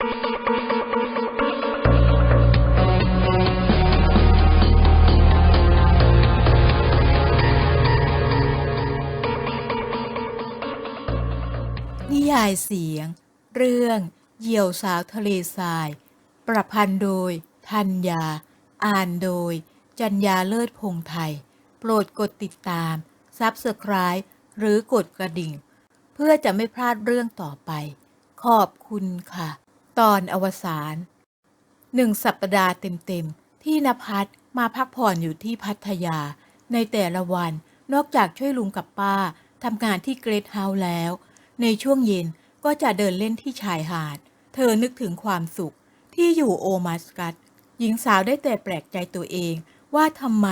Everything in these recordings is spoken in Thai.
นิยายเสียง เรื่อง เหยี่ยวสาวทะเลทราย ประพันธ์โดย ทัญญา อ่านโดย จัญญาเลิศพงไทย โปรดกดติดตามซับสไคร b e หรือกดกระดิ่ง เพื่อจะไม่พลาดเรื่องต่อไป ขอบคุณค่ะ ตอนอวสานหนึ่งสัปดาห์เต็มๆ ที่นภัสมาพักผ่อนอยู่ที่พัทยา ในแต่ละวันนอกจากช่วยลุงกับป้าทำงานที่เกรทเฮาส์แล้ว ในช่วงเย็นก็จะเดินเล่นที่ชายหาด เธอนึกถึงความสุขที่อยู่โอมาสกัตหญิงสาวได้แต่แปลกใจตัวเองว่าทำไม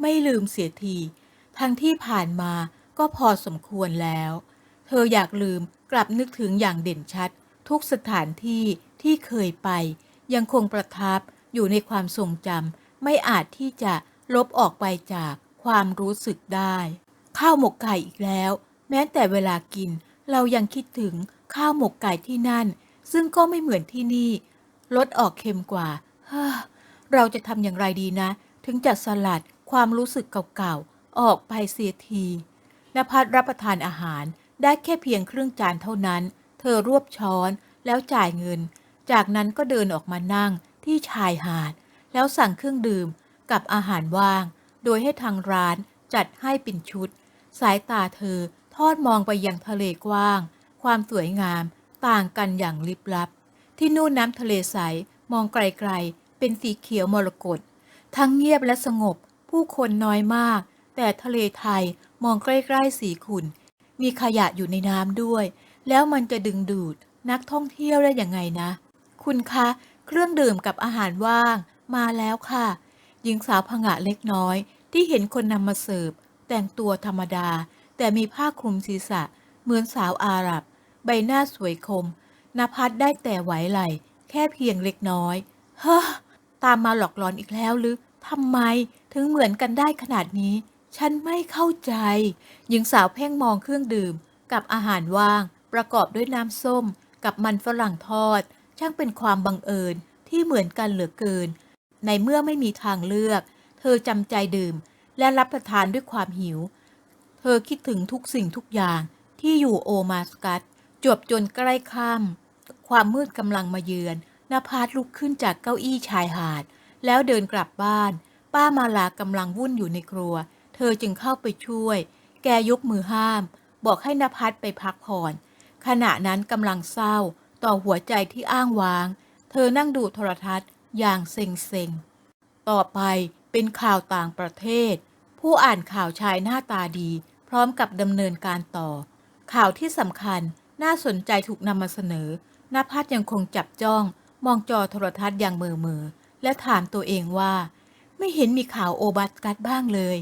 ไม่ลืมเสียที ทั้งที่ผ่านมาก็พอสมควรแล้ว เธออยากลืมกลับนึกถึงอย่างเด่นชัด ทุกสถานที่ ที่เคยไป ยังคงประทับอยู่ในความทรงจำไม่อาจที่จะลบออกไปจากความรู้สึกได้ ข้าวหมกไก่อีกแล้ว แม้แต่เวลากิน เรายังคิดถึงข้าวหมกไก่ที่นั่น ซึ่งก็ไม่เหมือนที่นี่รสออกเค็มกว่าเฮ้อเราจะทำอย่างไรดีนะ ถึงจะสลัดความรู้สึกเก่าๆ ออกไปเสียทีนภัสรับประทานอาหารได้แค่เพียงครึ่งจานเท่านั้น เธอรวบช้อนแล้วจ่ายเงิน จากนั้นก็เดินออกมานั่งที่ชายหาด แล้วสั่งเครื่องดื่มกับอาหารว่าง โดยให้ทางร้านจัดให้เป็นชุด สายตาเธอทอดมองไปยังทะเลกว้าง ความสวยงามต่างกันอย่างลิบลับ ที่นู่นน้ำทะเลใสมองไกลๆ เป็นสีเขียวมรกตทั้งเงียบและสงบ ผู้คนน้อยมาก แต่ทะเลไทยมองใกล้ๆสีขุ่นมีขยะอยู่ในน้ำด้วย แล้วมันจะดึงดูดนักท่องเที่ยวได้ยังไงนะ คุณคะ เครื่องดื่มกับอาหารว่าง มาแล้วค่ะ หญิงสาวผงะเล็กน้อย ที่เห็นคนนำมาเสิร์ฟแต่งตัวธรรมดา แต่มีผ้าคลุมศีรษะ เหมือนสาวอาหรับ ใบหน้าสวยคมนภัสได้แต่ไหวไหล แค่เพียงเล็กน้อยเฮ้อตามมาหลอกหลอนอีกแล้วหรือทำไมถึงเหมือนกันได้ขนาดนี้ ฉันไม่เข้าใจ หญิงสาวเพ่งมองเครื่องดื่ม กับอาหารว่าง ประกอบด้วยน้ำส้ม กับมันฝรั่งทอด ช่างเป็นความบังเอิญที่เหมือนกันเหลือเกิน ในเมื่อไม่มีทางเลือก เธอจำใจดื่มและรับประทานด้วยความหิว เธอคิดถึงทุกสิ่งทุกอย่างที่อยู่โอมาสกัตจวบจนใกล้ค่ำความมืดกำลังมาเยือนนภัสลุกขึ้นจากเก้าอี้ชายหาด แล้วเดินกลับบ้าน ป้ามาลากำลังวุ่นอยู่ในครัว เธอจึงเข้าไปช่วย แกยกมือห้าม บอกให้นภัสไปพักผ่อน ขณะนั้นกำลังเศร้า ต่อหัวใจที่อ้างว้าง เธอนั่งดูโทรทัศน์อย่างเซ็งๆ ต่อไปเป็นข่าวต่างประเทศ ผู้อ่านข่าวชายหน้าตาดี พร้อมกับดำเนินการต่อ ข่าวที่สำคัญน่าสนใจถูกนำมาเสนอนภัสยังคงจับจ้อง มองจอโทรทัศน์อย่างเมือมือๆและถามตัวเองว่า ไม่เห็นมีข่าวโอบัสกัดบ้างเลย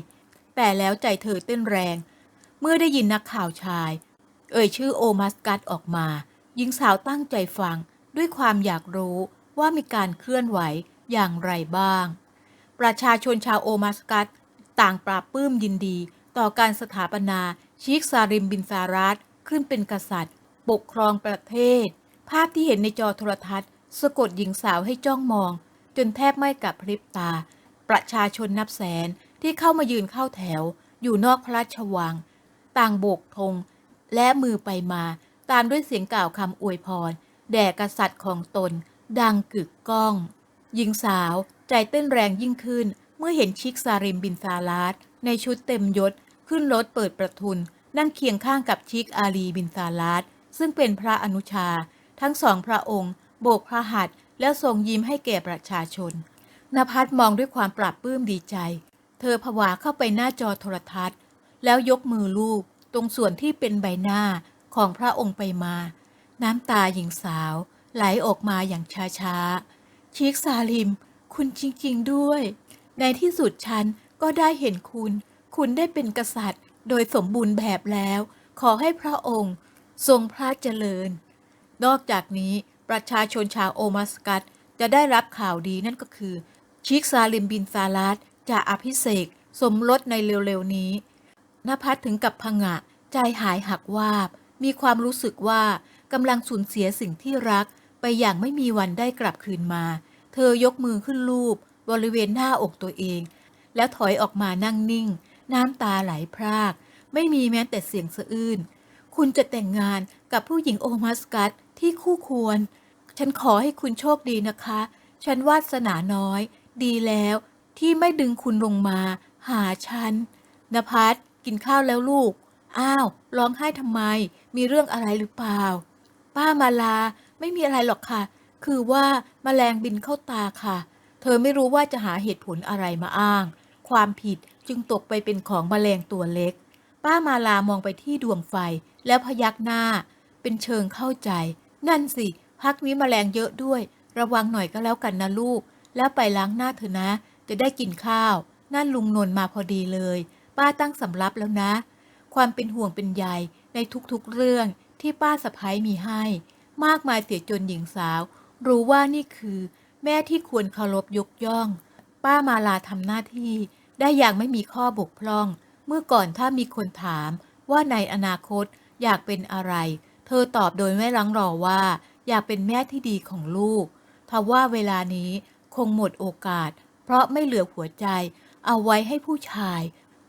แต่แล้วใจเธอเต้นแรง เมื่อได้ยินนักข่าวชาย เอ่ยชื่อโอมัสกัดออกมา หญิงสาวตั้งใจฟังด้วยความอยากรู้ว่ามีการเคลื่อนไหวอย่างไรบ้าง ประชาชนชาวโอมัสกัดต่างปราบปลื้มยินดี ต่อการสถาปนาชิคซาริมบินซารัตขึ้นเป็นกษัตริย์ ปกครองประเทศ ภาพที่เห็นในจอโทรทัศน์ สะกดหญิงสาวให้จ้องมอง จนแทบไม่กับพริบตา ประชาชนนับแสนที่เข้ามายืนเข้าแถว อยู่นอกพระราชวัง ต่างโบกธงและมือไปมา ตามด้วยเสียงกล่าวคำอวยพร แด่กษัตริย์ของตน ดังกึกก้อง หญิงสาวใจเต้นแรงยิ่งขึ้น เมื่อเห็นชิคซาริมบินซาลาดในชุดเต็มยศ ขึ้นรถเปิดประทุน นั่งเคียงข้างกับชิคอาลีบินซาลาดซึ่งเป็นพระอนุชา ทั้งสองพระองค์ โบกพระหัตถ์แล้วทรงยิ้มให้แก่ประชาชนนภัสมองด้วยความปรับปลื้มดีใจ เธอผวาเข้าไปหน้าจอโทรทัศน์ แล้วยกมือลูบตรงส่วนที่เป็นใบหน้า ของพระองค์ไปมา น้ำตาหญิงสาวไหลออกมาอย่างช้าๆชิคซาลิม คุณจริงๆด้วย ในที่สุดฉันก็ได้เห็นคุณ คุณได้เป็นกษัตริย์ โดยสมบูรณ์แบบแล้ว ขอให้พระองค์ ทรงพระเจริญ นอกจากนี้ประชาชนชาวโอมัสกัตจะได้รับข่าวดีนั่นก็คือ ชิคซาลิมบินซาลัดจะอภิเษกสมรสในเร็วๆนี้นภัสถึงกับพงะ ใจหายหักวาบ มีความรู้สึกว่ากำลังสูญเสียสิ่งที่รัก ไปอย่างไม่มีวันได้กลับคืนมา เธอยกมือขึ้นลูบบริเวณหน้าอกตัวเอง แล้วถอยออกมานั่งนิ่ง น้ำตาไหลพราก ไม่มีแม้แต่เสียงสะอื้นคุณจะแต่งงานกับผู้หญิงโอมัสกัสที่คู่ควร ฉันขอให้คุณโชคดีนะคะ ฉันวาสนาน้อย ดีแล้วที่ไม่ดึงคุณลงมา หาฉันนภัสกินข้าวแล้วลูก อ้าว ร้องไห้ทำไม มีเรื่องอะไรหรือเปล่า ป้ามาลา ไม่มีอะไรหรอกค่ะ คือว่ามาแมลงบินเข้าตาค่ะ เธอไม่รู้ว่าจะหาเหตุผลอะไรมาอ้าง ความผิดจึงตกไปเป็นของแมลงตัวเล็ก ป้ามาลามองไปที่ดวงไฟแล้วพยักหน้า เป็นเชิงเข้าใจ นั่นสิ พักนี้มแมลงเยอะด้วย ระวังหน่อยก็แล้วกันนะลูก แล้วไปล้างหน้าเถอะนะ จะได้กินข้าว นั่นลุงนนท์มาพอดีเลย ป้าตั้งสำรับแล้วนะ ความเป็นห่วงเป็นใยในทุกๆเรื่องที่ป้าสะพ้ายมีให้ มากมายเสียจนหญิงสาว รู้ว่านี่คือ แม่ที่ควรเคารพยกย่อง ป้ามาลาทำหน้าที่ ได้อย่างไม่มีข้อบกพร่อง เมื่อก่อนถ้ามีคนถามว่าในอนาคตอยากเป็นอะไร เธอตอบโดยไม่ลังรอว่า อยากเป็นแม่ที่ดีของลูกทว่าเวลานี้คงหมดโอกาส เพราะไม่เหลือหัวใจ เอาไว้ให้ผู้ชาย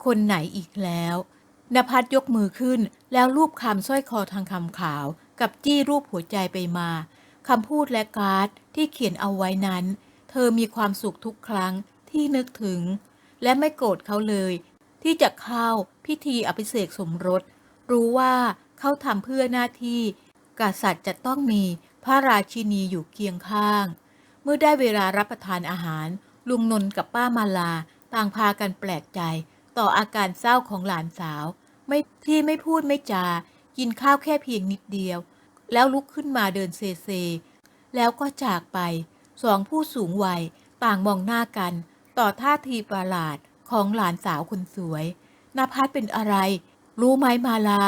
คนไหนอีกแล้ว นภัสยกมือขึ้น แล้วรูปคำสร้อยคอทางคำขาว กับจี้รูปหัวใจไปมาคำพูดและการ์ดที่เขียนเอาไว้นั้น เธอมีความสุขทุกครั้งที่นึกถึง และไม่โกรธเขาเลย ที่จะเข้าพิธีอภิเษกสมรส รู้ว่าเขาทำเพื่อหน้าที่กษัตริย์จะต้องมีพระราชินีอยู่เคียงข้าง เมื่อได้เวลารับประทานอาหาร ลุงนนท์กับป้ามาลา ต่างพากันแปลกใจ ต่ออาการเศร้าของหลานสาว ไม่ที่ไม่พูดไม่จากินข้าวแค่เพียงนิดเดียว แล้วลุกขึ้นมาเดินเซเซ แล้วก็จากไปสองผู้สูงวัยต่างมองหน้ากัน ต่อท่าทีประหลาดของหลานสาวคนสวยนภัสเป็นอะไร รู้ไหมมาลา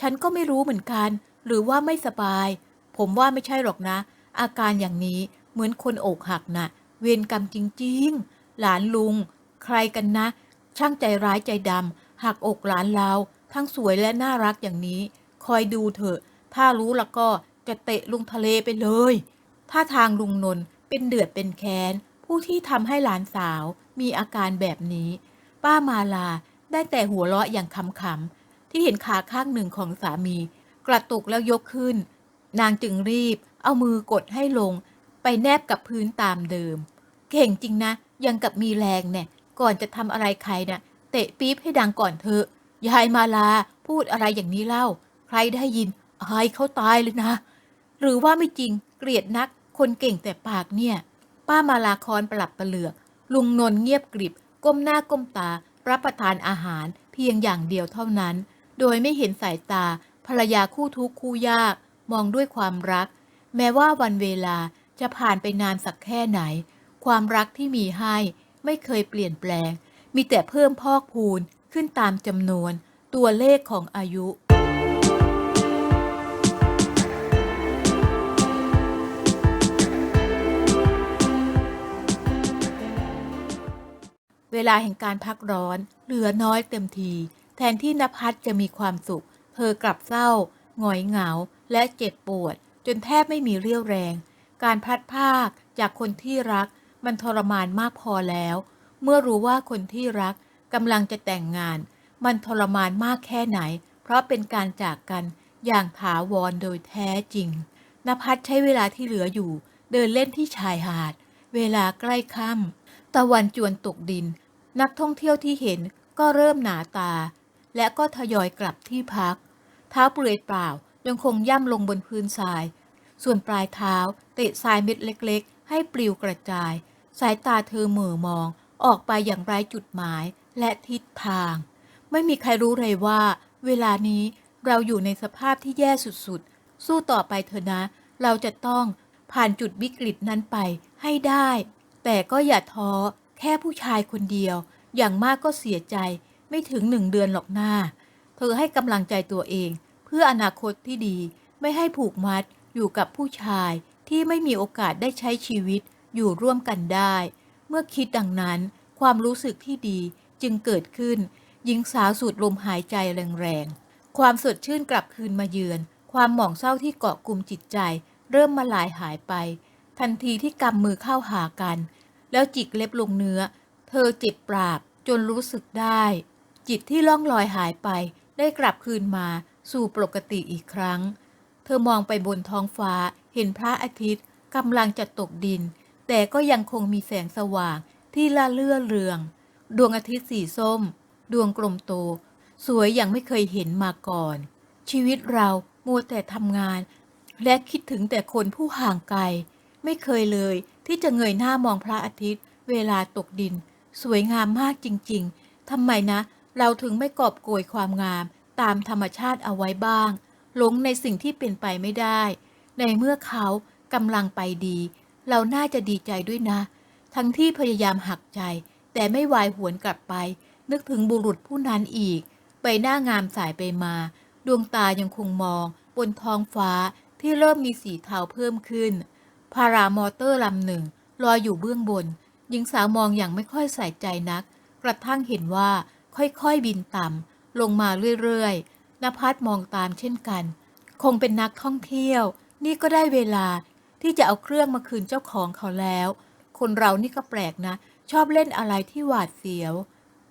ฉันก็ไม่รู้เหมือนกัน หรือว่าไม่สบาย ผมว่าไม่ใช่หรอกนะ อาการอย่างนี้เหมือนคนอกหักนะ่ะ เวรกรรมจริงๆ หลานลุง ใครกันนะ ช่างใจร้ายใจดำหักอกหลานเรา ทั้งสวยและน่ารักอย่างนี้ คอยดูเถอะ ถ้ารู้แล้วก็จะเตะลุงทะเลไปเลย ถ้าทางลุงนนท์เป็นเดือดเป็นแค้น ผู้ที่ทำให้หลานสาวมีอาการแบบนี้ ป้ามาลาได้แต่หัวเราะอย่างขำๆที่เห็นขาข้างหนึ่งของสามี กระตุกแล้วยกขึ้น นางจึงรีบ เอามือกดให้ลง ไปแนบกับพื้นตามเดิม เก่งจริงนะ ยังกับมีแรงเนี่ย ก่อนจะทำอะไรใครนะ่ะเตะปี๊บให้ดังก่อนเถอะ ยายมาลาพูดอะไรอย่างนี้เล่า ใครได้ยินอายเขาตายเลยนะ หรือว่าไม่จริงเกลียดนัก คนเก่งแต่ปากเนี่ย ป้ามาลาคอนปรับประเหลือก ลุงนนท์เงียบกริบ ก้มหน้าก้มตา รับประทานอาหารเพียงอย่างเดียวเท่านั้น โดยไม่เห็นสายตา ภรรยาคู่ทุกข์คู่ยาก มองด้วยความรัก แม้ว่าวันเวลาจะผ่านไปนานสักแค่ไหน ความรักที่มีให้ไม่เคยเปลี่ยนแปลง มีแต่เพิ่มพอกพูน ขึ้นตามจำนวนตัวเลขของอายุ เวลาแห่งการพักร้อนเหลือน้อยเต็มที แทนที่นภัสจะมีความสุข เธอกลับเศร้าหงอยเหงา และเจ็บปวด จนแทบไม่มีเรี่ยวแรง การพัดพากจากคนที่รัก มันทรมานมากพอแล้ว เมื่อรู้ว่าคนที่รัก กำลังจะแต่งงาน มันทรมานมากแค่ไหน เพราะเป็นการจากกันอย่างถาวรโดยแท้จริงนภัสใช้เวลาที่เหลืออยู่ เดินเล่นที่ชายหาด เวลาใกล้ค่ำตะวันจวนตกดิน นักท่องเที่ยวที่เห็นก็เริ่มหนาตา และก็ทยอยกลับที่พัก เท้าเปลือยเปล่ายังคงย่ำลงบนพื้นทราย ส่วนปลายเท้าเตะทรายเม็ดเล็ก ๆ ให้ปลิวกระจาย สายตาเธอเหม่อมองออกไปอย่างไร้จุดหมาย และทิศทาง ไม่มีใครรู้เลยว่า เวลานี้เราอยู่ในสภาพที่แย่สุดๆ สู้ต่อไปเถอะนะ เราจะต้องผ่านจุดวิกฤตนั้นไปให้ได้ แต่ก็อย่าท้อแค่ผู้ชายคนเดียว อย่างมากก็เสียใจไม่ถึงหนึ่งเดือนหรอกหน้า เธอให้กำลังใจตัวเอง เพื่ออนาคตที่ดีไม่ให้ผูกมัดอยู่กับผู้ชายที่ไม่มีโอกาสได้ใช้ชีวิตอยู่ร่วมกันได้ เมื่อคิดดังนั้น ความรู้สึกที่ดี จึงเกิดขึ้น หญิงสาวสูดลมหายใจแรงๆ ความสดชื่นกลับคืนมาเยือน ความหมองเศร้าที่เกาะกลุ่มจิตใจ เริ่มมาลายหายไป ทันทีที่กำมือเข้าหากัน แล้วจิกเล็บลงเนื้อ เธอเจ็บปราบจนรู้สึกได้ จิตที่ล่องลอยหายไป ได้กลับคืนมาสู่ปกติอีกครั้ง เธอมองไปบนท้องฟ้า เห็นพระอาทิตย์กำลังจะตกดิน แต่ก็ยังคงมีแสงสว่างที่ละเลื่อเรือง ดวงอาทิตย์สีส้ม ดวงกลมโต สวยอย่างไม่เคยเห็นมาก่อน ชีวิตเรามัวแต่ทำงาน และคิดถึงแต่คนผู้ห่างไกล ไม่เคยเลยที่จะเงยหน้ามองพระอาทิตย์ เวลาตกดิน สวยงามมากจริง ๆทำไมนะ เราถึงไม่กอบโกยความงาม ตามธรรมชาติเอาไว้บ้าง หลงในสิ่งที่เป็นไปไม่ได้ ในเมื่อเขากำลังไปดี เราน่าจะดีใจด้วยนะ ทั้งที่พยายามหักใจ แต่ไม่วายหวนกลับไป นึกถึงบุรุษผู้นั้นอีก ใบหน้างามสายไปมา ดวงตายังคงมอง บนท้องฟ้าที่เริ่มมีสีเทาเพิ่มขึ้น พารามอเตอร์ลำหนึ่งลอยอยู่เบื้องบน หญิงสาวมองอย่างไม่ค่อยใส่ใจนัก กระทั่งเห็นว่าค่อยๆบินต่ำลงมาเรื่อยๆนภัสมองตามเช่นกัน คงเป็นนักท่องเที่ยว นี่ก็ได้เวลาที่จะเอาเครื่องมาคืนเจ้าของเขาแล้ว คนเรานี่ก็แปลกนะ ชอบเล่นอะไรที่หวาดเสียว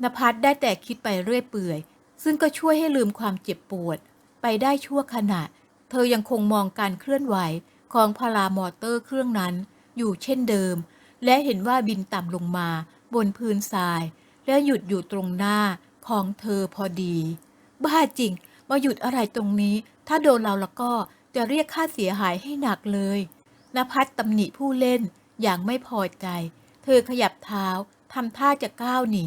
นภัสได้แต่คิดไปเรื่อยเปื่อย ซึ่งก็ช่วยให้ลืมความเจ็บปวด ไปได้ชั่วขณะ เธอยังคงมองการเคลื่อนไหวของพารามอเตอร์เครื่องนั้น อยู่เช่นเดิม และเห็นว่าบินต่ำลงมา บนพื้นทราย และหยุดอยู่ตรงหน้าของเธอพอดี บ้าจริง มาหยุดอะไรตรงนี้ ถ้าโดนเราแล้วก็จะเรียกค่าเสียหายให้หนักเลยนภัสตำหนิผู้เล่นอย่างไม่พอใจ เธอขยับเท้าทำท่าจะก้าวหนี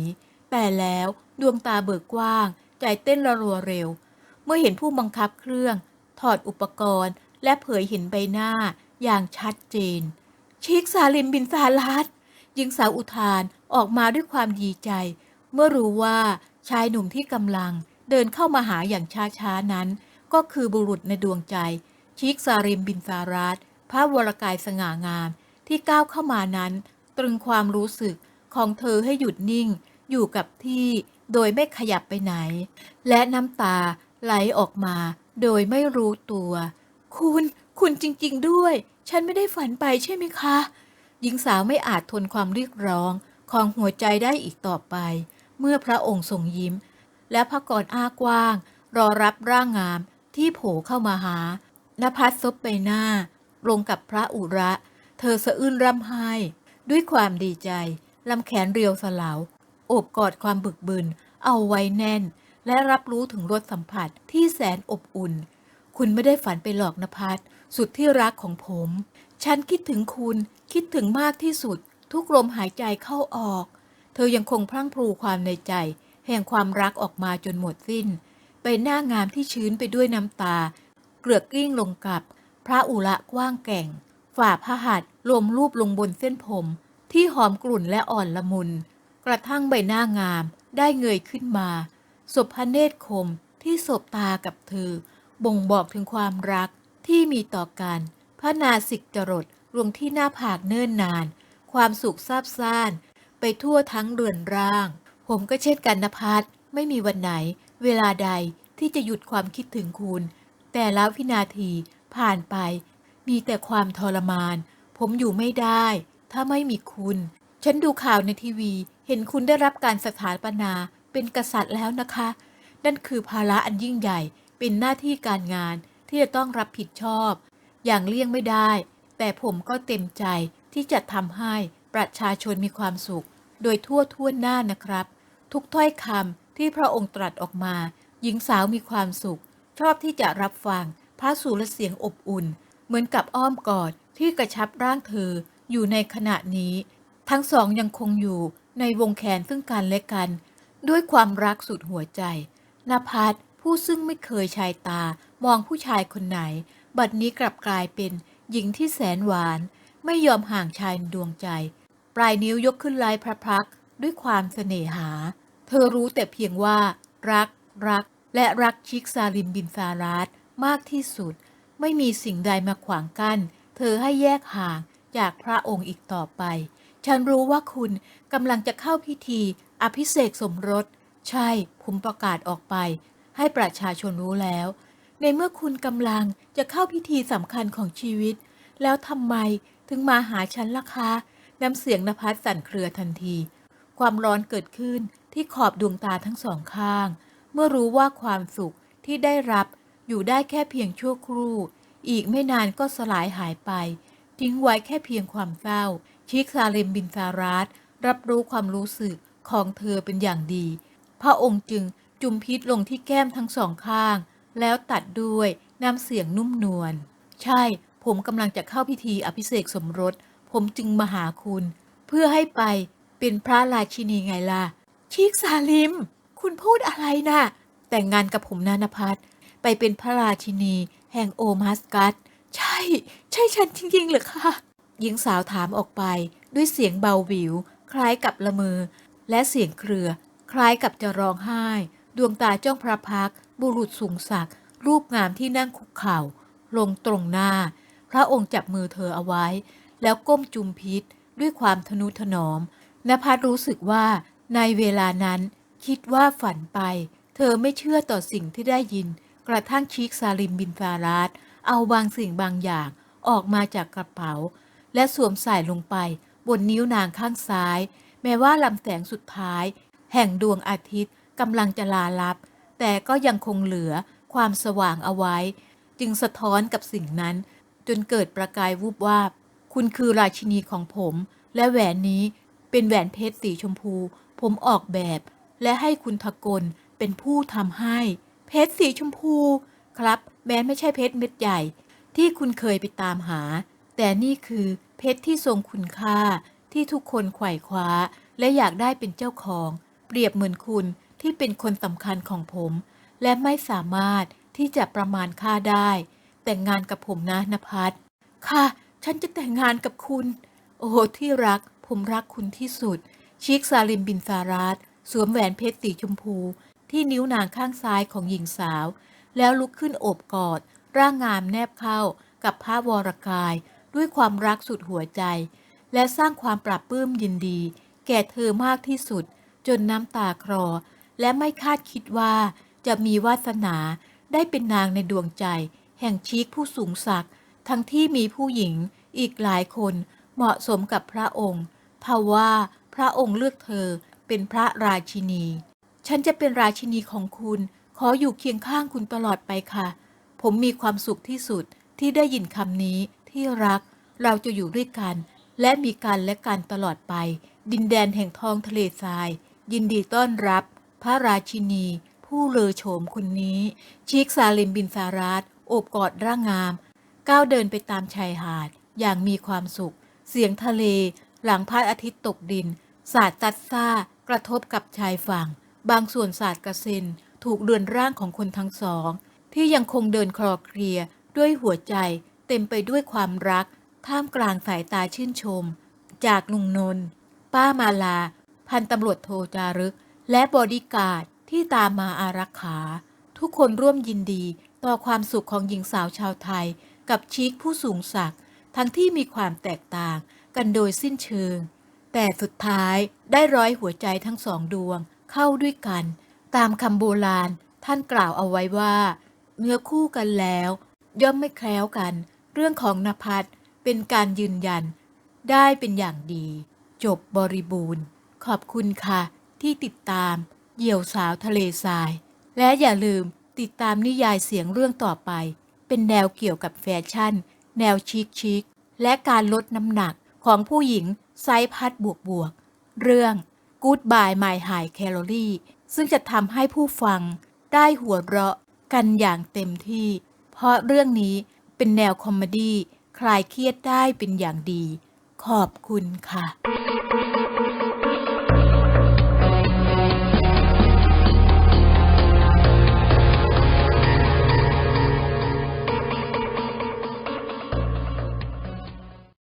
แต่แล้วดวงตาเบิกกว้าง ใจเต้นระรัวเร็ว เมื่อเห็นผู้บังคับเครื่อง ถอดอุปกรณ์ และเผยเห็นใบหน้าอย่างชัดเจน ชิคซาลิมบินซาลัดหญิงสาวอุทานออกมาด้วยความดีใจ เมื่อรู้ว่าชายหนุ่มที่กำลังเดินเข้ามาหาอย่างช้าๆนั้น ก็คือบุรุษในดวงใจ ชิคซาริมบินซารัตพระวรกายสง่างามที่ก้าวเข้ามานั้น ตรึงความรู้สึกของเธอให้หยุดนิ่งอยู่กับที่โดยไม่ขยับไปไหน และน้ำตาไหลออกมาโดยไม่รู้ตัว คุณ คุณจริงๆด้วย ฉันไม่ได้ฝันไปใช่ไหมคะ หญิงสาวไม่อาจทนความเรียกร้องของหัวใจได้อีกต่อไป เมื่อพระองค์ทรงยิ้ม และพระกรอ้ากว้าง รอรับร่างงามที่โผล่เข้ามาหานภัสซบไปหน้า ลงกับพระอุระ เธอสะอื้นร่ำไห้ ด้วยความดีใจลำแขนเรียวสลาวโอบกอดความบึกบึน เอาไว้แน่น และรับรู้ถึงรสสัมผัสที่แสนอบอุ่น คุณไม่ได้ฝันไปหลอกนภัสสุดที่รักของผม ฉันคิดถึงคุณคิดถึงมากที่สุด ทุกลมหายใจเข้าออก เธอยังคงพรั่งพรูความในใจ แห่งความรักออกมาจนหมดสิ้นไปหน้างามที่ชื้นไปด้วยน้ำตา เกลือกกลิ้งลงกับ พระอุระกว้างแก่ง ฝ่าพระหัตถ์ รวมรูปลงบนเส้นผม ที่หอมกลุ่นและอ่อนละมุน กระทั่งใบหน้างามได้เงยขึ้นมาศพพระเนตรคมที่สบตากับเธอ บ่งบอกถึงความรักที่มีต่อกัน พระนาสิกจรดลงที่หน้าผากเนิ่นนาน ความสุขซาบซ่าน ไปทั่วทั้งเรือนร่าง ผมก็เช่นกันนภัสไม่มีวันไหน เวลาใดที่จะหยุดความคิดถึงคุณ แต่แล้ววินาทีผ่านไป มีแต่ความทรมาน ผมอยู่ไม่ได้ ถ้าไม่มีคุณ ฉันดูข่าวในทีวี เห็นคุณได้รับการสถาปนาเป็นกษัตริย์แล้วนะคะ นั่นคือภาระอันยิ่งใหญ่ เป็นหน้าที่การงานที่จะต้องรับผิดชอบ อย่างเลี่ยงไม่ได้ แต่ผมก็เต็มใจที่จะทำให้ประชาชนมีความสุข โดยทั่วทั่วหน้านะครับ ทุกถ้อยคำที่พระองค์ตรัสออกมา หญิงสาวมีความสุข ชอบที่จะรับฟังพระสุรเสียงอบอุ่น เหมือนกับอ้อมกอด ที่กระชับร่างเธออยู่ในขณะนี้ ทั้งสองยังคงอยู่ในวงแขนซึ่งกันและกัน ด้วยความรักสุดหัวใจนภัสผู้ซึ่งไม่เคยชายตามองผู้ชายคนไหน บัดนี้กลับกลายเป็นหญิงที่แสนหวาน ไม่ยอมห่างชายดวงใจ ปลายนิ้วยกขึ้นลายพระพักด้วยความเสน่หา เธอรู้แต่เพียงว่า รัก รัก และรักชิกซาลิมบินซารัสมากที่สุด ไม่มีสิ่งใดมาขวางกัน้น เธอให้แยกห่างจากพระองค์อีกต่อไป ฉันรู้ว่าคุณกำลังจะเข้าพิธี อภิเษกสมรส ใช่ผมประกาศออกไป ให้ประชาชนรู้แล้ว ในเมื่อคุณกำลังจะเข้าพิธีสำคัญของชีวิต แล้วทำไมถึงมาหาฉันล่ะคะ น้ำเสียงนภัสสั่นเครือทันที ความร้อนเกิดขึ้นที่ขอบดวงตาทั้งสองข้าง เมื่อรู้ว่าความสุขที่ได้รับอยู่ได้แค่เพียงชั่วครู่ อีกไม่นานก็สลายหายไป ทิ้งไว้แค่เพียงความเศร้า ชิคซาเลมบินซารัสรับรู้ความรู้สึกของเธอเป็นอย่างดี พระองค์จึงจุมพิษลงที่แก้มทั้งสองข้าง แล้วตัดด้วยน้ำเสียงนุ่มนวล ใช่ ผมกำลังจะเข้าพิธีอภิเษกสมรส ผมจึงมาหาคุณ เพื่อให้ไปเป็นพระราชินีไงล่ะ ชิคซาลิม คุณพูดอะไรนะ่ะ แต่งงานกับผมนานพัฒน์ไปเป็นพระราชินี แห่งโอมาสกัสใช่ ใช่ฉันจริงๆเหรอคะหญิงสาวถามออกไปด้วยเสียงเบาหวิว คล้ายกับละเมอและเสียงเครือ คล้ายกับจะร้องไห้ ดวงตาจ้องพระพัก บุรุษสูงศักดิ์รูปงามที่นั่งคุกเข่า ลงตรงหน้า พระองค์จับมือเธอเอาไว้ แล้วก้มจุมพิษด้วยความทนุถนอมนภัสรู้สึกว่าในเวลานั้น คิดว่าฝันไป เธอไม่เชื่อต่อสิ่งที่ได้ยิน กระทั่งชิคซาลิมบินฟารัสเอาบางสิ่งบางอย่างออกมาจากกระเป๋า และสวมใส่ลงไปบนนิ้วนางข้างซ้าย แม้ว่าลำแสงสุดท้าย แห่งดวงอาทิตย์กำลังจะลาลับ แต่ก็ยังคงเหลือความสว่างเอาไว้ จึงสะท้อนกับสิ่งนั้น จนเกิดประกายวูบวาบ คุณคือราชินีของผม และแหวนนี้เป็นแหวนเพชรสีชมพู ผมออกแบบ และให้คุณทกลเป็นผู้ทำให้ เพชรสีชมพู ครับ แม้ไม่ใช่เพชรเม็ดใหญ่ ที่คุณเคยไปตามหา แต่นี่คือเพชรที่ทรงคุณค่าที่ทุกคนไขว่คว้า และอยากได้เป็นเจ้าของ เปรียบเหมือนคุณที่เป็นคนสำคัญของผม และไม่สามารถที่จะประมาณค่าได้ แต่งงานกับผมนะนภัสค่ะ ฉันจะแต่งงานกับคุณ โอ้ที่รัก ผมรักคุณที่สุด ชิคซาลิมบินซารัสสวมแหวนเพชรสีชมพู ที่นิ้วนางข้างซ้ายของหญิงสาว แล้วลุกขึ้นโอบกอด ร่างงามแนบเข้ากับพระวรกาย ด้วยความรักสุดหัวใจ และสร้างความปรับปลื้มยินดี แก่เธอมากที่สุด จนน้ำตาคลอและไม่คาดคิดว่าจะมีวาสนาได้เป็นนางในดวงใจ แห่งชีคผู้สูงศักดิ์ทั้งที่มีผู้หญิงอีกหลายคนเหมาะสมกับพระองค์ทว่าพระองค์เลือกเธอเป็นพระราชินี ฉันจะเป็นราชินีของคุณ ขออยู่เคียงข้างคุณตลอดไปค่ะ ผมมีความสุขที่สุดที่ได้ยินคำนี้ที่รัก เราจะอยู่ด้วยกัน และมีกันและกันตลอดไป ดินแดนแห่งท้องทะเลทราย ยินดีต้อนรับ พระราชินี ผู้เลอโฉมคนนี้ชิคซาลิมบินซารัสโอบกอดร่างงาม ก้าวเดินไปตามชายหาด อย่างมีความสุข เสียงทะเล หลังพระอาทิตย์ตกดิน สาดจัดซ่ากระทบกับชายฝั่ง บางส่วนสาดกระเซ็นถูกเรือนร่างของคนทั้งสอง ที่ยังคงเดินคลอเคลียด้วยหัวใจเต็มไปด้วยความรัก ท่ามกลางสายตาชื่นชม จากลุงนนท์ป้ามาลา พันตำรวจโทจารึก และบอดี้การ์ดที่ตามมาอารักขา ทุกคนร่วมยินดีต่อความสุขของหญิงสาวชาวไทย กับชีคผู้สูงศักดิ์ทั้งที่มีความแตกต่างกันโดยสิ้นเชิง แต่สุดท้ายได้ร้อยหัวใจทั้งสองดวง เข้าด้วยกัน ตามคำโบราณท่านกล่าวเอาไว้ว่า เนื้อคู่กันแล้ว ย่อมไม่แคล้วกัน เรื่องของนภัสเป็นการยืนยัน ได้เป็นอย่างดี จบบริบูรณ์ ขอบคุณค่ะ ที่ติดตาม เหยี่ยวสาวทะเลทราย และอย่าลืมติดตามนิยายเสียงเรื่องต่อไป เป็นแนวเกี่ยวกับแฟชั่น แนวชิคชิคและการลดน้ำหนักของผู้หญิงไซส์พัดบวกบวกเรื่อง Goodbye My High Calorie ซึ่งจะทำให้ผู้ฟังได้หัวเราะกันอย่างเต็มที่ เพราะเรื่องนี้เป็นแนวคอมเมดี้คลายเครียดได้เป็นอย่างดี ขอบคุณค่ะ